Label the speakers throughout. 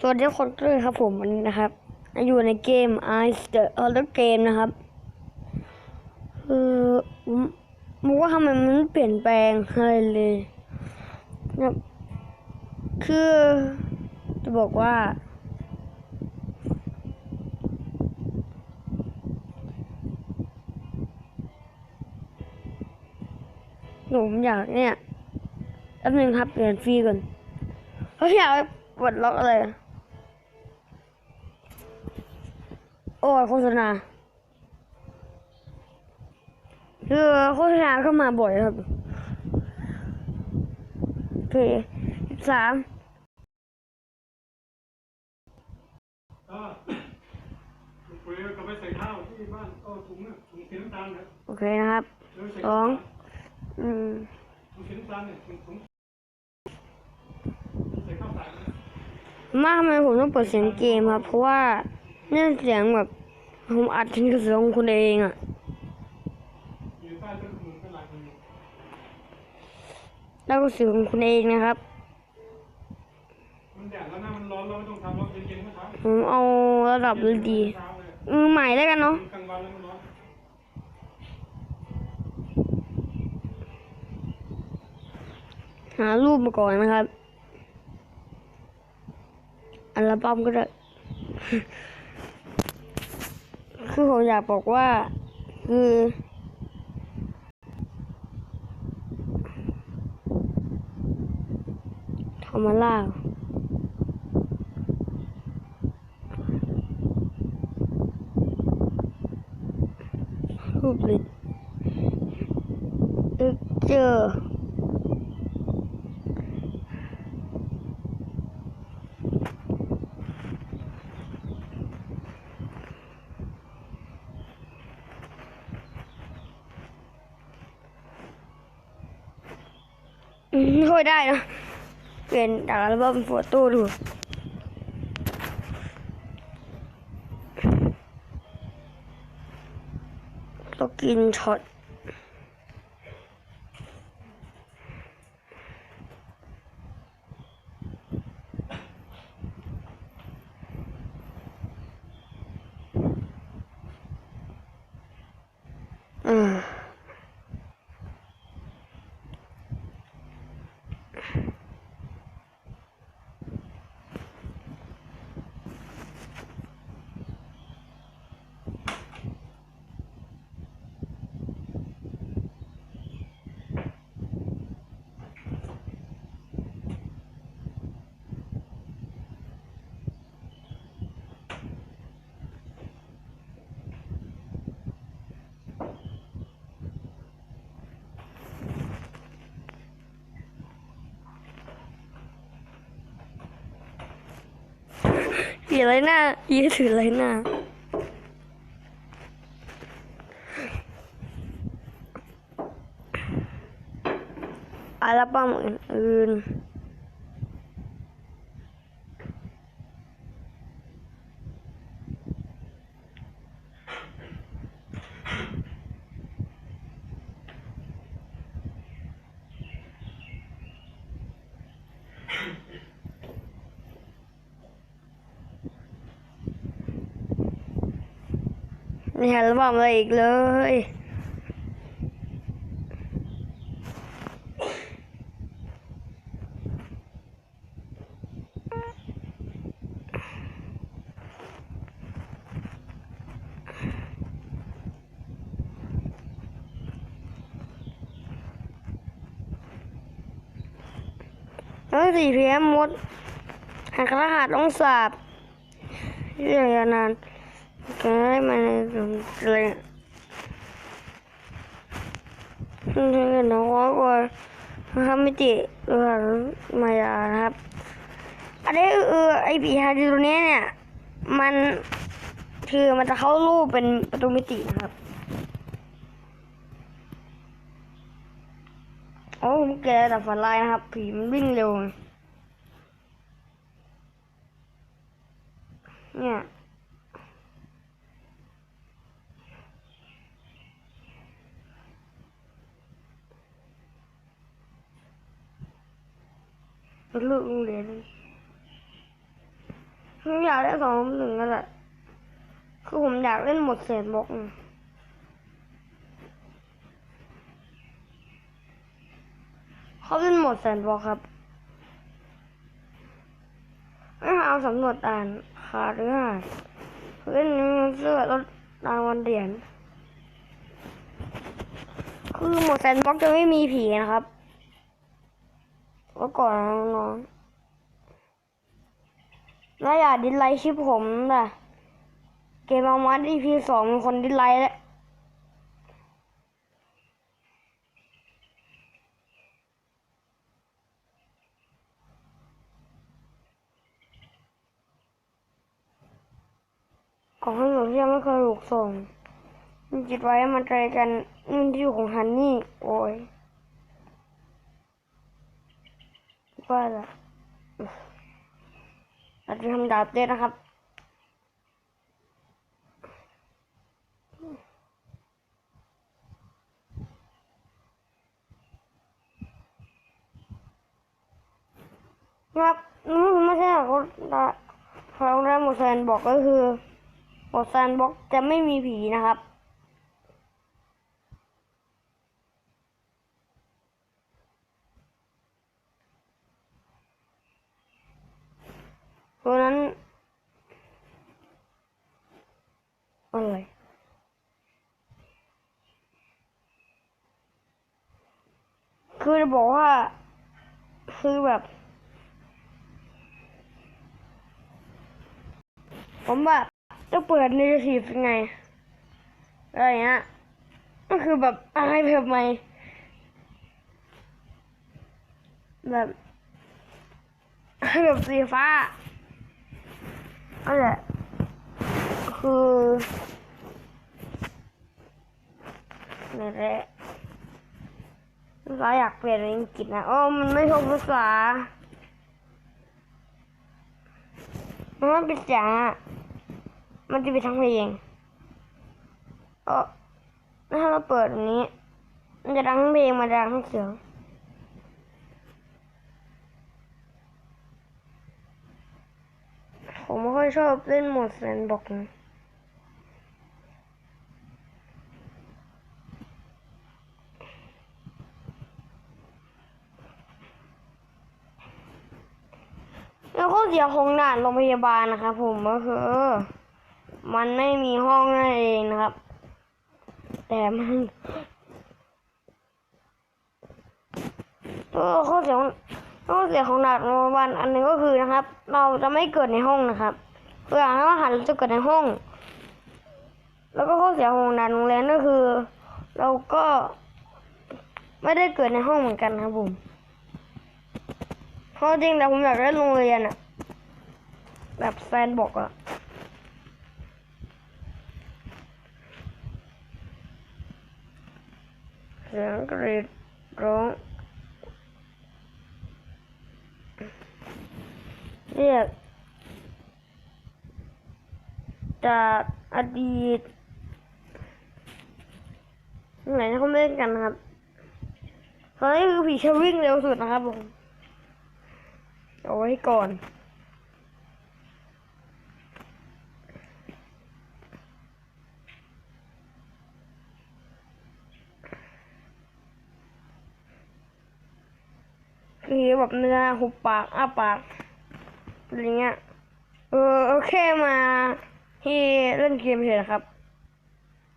Speaker 1: สวัสดีทุกคนด้วยครับผมวันนี้นะครับ อยู่ในเกม Ice the Other Game นะครับเออมผมว่าทำไมมันเปลี่ยนแปลงอะไรเลยนะคือจะบอกว่า หนูอยากเนี่ยแป๊บนึงครับเปลี่ยนฟรีก่อนเฮ้ยอยากปลดล็อกอะไร อ้โฆษณาคือโฆษณาเข้ามาบ่อยครับ
Speaker 2: ที่สาม
Speaker 1: โอเคนะครับ
Speaker 2: ส
Speaker 1: องอืมมากทำไมผมต้องเปิดเสียงเกมครับ เพราะว่าเนื่องเสียงแบบ ผมอัดทิ้งกับเสียงของคุณเองอะ
Speaker 2: อยู่ใต้ต้นขนุนก็หลายคนอยู่
Speaker 1: แล้วก็เสียงของคุณเองนะครับ
Speaker 2: มันแดดแล้วนะมันร้อนเราไม่ต้องทำเราเย็นๆเมื่อเช้า
Speaker 1: ผมเอาระดับดี
Speaker 2: เช้าเลย
Speaker 1: ๆมือใหม่แล้วกันเนาะ
Speaker 2: กลางวันแล้วมันร้อน
Speaker 1: หารูปมาก่อนนะครับอัลบั้มก็ได้ คือผมอยากบอกว่าคือทอมาล่ารูปลยอึกเจอ ค่อยได้นะเปลี่ยนจากอัลบั้มโฟโต้ดูต้องกินช็อต อย่าไรหน้าอย่ถืออะไรหน้าอัลบั้มอื่นๆ นี่อัลบั้มอะไรอีกเลยแล้วสี่พีเอ็มมดหักรหัสต้องสาบเรื่องยาวนาน กได้มาในอะไรเนี่ยเรื่อน้องว่ากว่าทำมิติเรื่องมายานะครับอันนี้เออไอปีฮาดีตัวนี้เนี่ย มันคือมันจะเข้ารูปเป็นประตูมิตินะครับโอ้ผมแกแต่ฝันร้ายนะครับ ผีมันวิ่งเร็วเนี่ย เป็นลูกโรงเรียนผมอยากเล่นสองหนึ่งนั่นแหละคือผมอยากเล่นหมดแสนบล็อกเขาเล่นหมดแสนบล็อกครับไม่เอาสำรวจอ่านขาหรือหาดเล่นเสื้อรถรางวันเหรียญคือหมดแสนบล็อกจะไม่มีผีนะครับ เมื่อก่อนน้องๆแล้วอย่าดิสไลค์คลิปผมนะเกมอามาดีพีสองมีคนดิสไลค์แล้วของขนมที่ยังไม่เคยถูกส่งมันจิตไว้มันใจกันนี่ที่อยู่ของฮันนี่ โอ้ย ว่าละเราจะทำดาบเต้นนะครับครับนี่ไม่ใช่หรอกว่าเขาได้หมดแซนบอกก็คือหมดแซนบอกจะไม่มีผีนะครับ เพราะนั้นอะไรคือจะบอกว่าคือแบบ ผมแบบจะเปิดในทีฟยังไง อะไรเงี้ยก็คือแบบอะไรแบบใหม่แบบแบบสีฟ้า นั่นแหละ คือนี่นแหละภาษาอยากเปลี่ยนเป็นอังกฤษนะอ๋อมันไม่ชอบภาษามันเป็นเสียงอะ มันจะเป็นทั้งเพลงเออถ้าเราเปิดแบบนี้ มันจะดังทั้งเพลงมันจะดังทั้งเสียง ผมไม่ค่อยชอบเล่นโหมดแซนบ็อกนะแล้วข้อเสียของด่านโรงพยาบาลนะครับผมก็คือมันไม่มีห้องนั่นเองนะครับ แต่มันเออข้อเสียของ ข้อเสียของดานโรงพยาบาลอันหนึ่งก็คือนะครับ เราจะไม่เกิดในห้องนะครับเวลาเราหันเราจะเกิดในห้อง แล้วก็ข้อเสียของดานโรงเรียนก็คือ เราก็ไม่ได้เกิดในห้องเหมือนกันนะครับผมเพราะจริงแต่ผมอยากได้โรงเรียนอะแบบแซนบอกอะเสียงกรีดร้อง เรียก จากอดีตไหนเขาเล่นกันนะครับตอนนี้คือผีชาวิ่งเร็วสุดนะครับผมเอาไว้ก่อนคือแบบเนื้อหุบปากอ้าปาก อะไรเงี้ยเออโอเคมาที่เล่นเกมเฉยนะครับ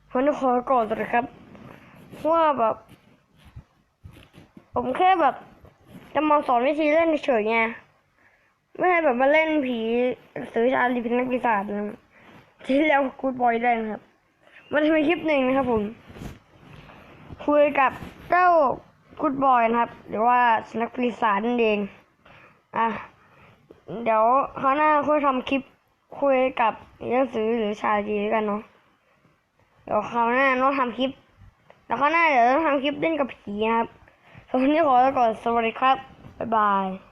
Speaker 1: ผมจะขอก่อนเลยครับว่าแบบ ผมแค่แบบจะมาสอนวิธีเล่นเฉยไงไม่ให้แบบมาเล่นผีซื้อชาลีพินักปีศาจนะที่แล้วกูดบอยได้นะครับมาทำคลิปหนึ่งนะครับผม คุยกับเจ้ากูดบอยนะครับ หรือว่าสนัขปีศาจนั่นเองอะ เดี๋ยวเขาวหน้าคุยทำคลิปคุยกับหนังสือหรือชาลีด้วยกันเนาะเดี๋ยวคราวหน้าต้องทำคลิป แล้วคราวหน้าเดี๋ยวต้องทำคลิปเล่นกับผีนะครับส่วันนี้ขอไปก่อนสวัสดีครับบ๊ายบาย